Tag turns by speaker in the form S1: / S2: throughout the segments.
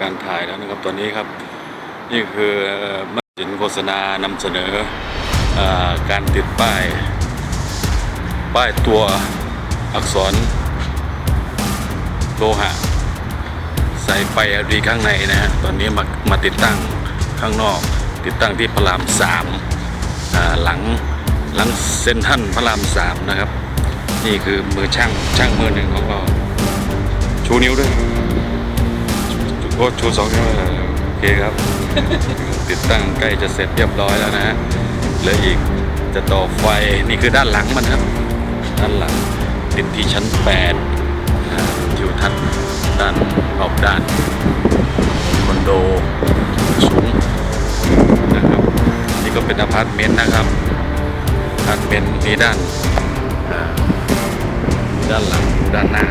S1: การถ่ายแล้วนะครับตอนนี้ครับ นี่คือมาสินโฆษณานำเสนออการติดป้าย ป้ายตัวอักษรโลหะ ใส่ไฟ LED ข้างในนะฮะตอนนี้มามาติดตั้งข้างนอก ติดตั้งที่พระรามสามหลังหลังเซนทรันพระรามสามนะครับ นี่คือมือช่างช่างมือหนึ่งเขาก็ชูนิ้วด้วย โอ้ชูสองนิ้วเลยโอเคครับ ติดตั้งใกล้จะเสร็จเรียบร้อยแล้วนะฮะเหลืออีกจะต่อไฟนี่คือด้านหลังมันครับ ด้านหลังติดที่ชั้น8นะทิวทัศน์ด้านรอบด้านคอนโดสูงนะครับนี่ก็เป็นอพาร์ตเมนต์นะครับอพาร์ตเมนต์มีด้านด้านหลังด้านหน้า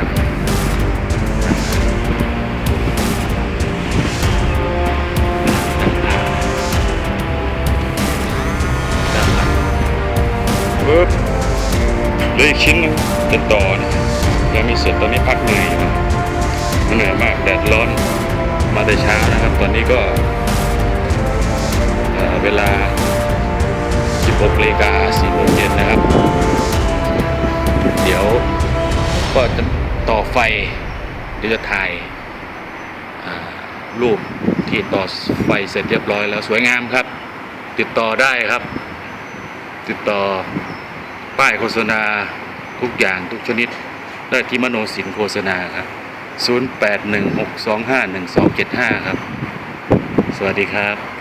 S1: ปึ๊บเหลืออีกชิ้นนึงเป็นต่อนะยังไมีเสร็จตอนนี้พักเหนื่อยนะมันเหนื่อยมากแดดร้อนมาแต่เช้านะครับ ตอนนี้ก็เเวลา 16นาฬิกา4โมงเย็นนะครับ เดี๋ยวก็จะต่อไฟเดี๋ยวจะถ่ายารูปที่ต่อไฟเสร็จเรียบร้อยแล้วสวยงามครับ ติดต่อได้ครับ ติดต่อป้ายโฆษณาทุกอย่างทุกชนิด ได้ที่มโนสินโฆษณาครับ 0816251275 ครับ สวัสดีครับ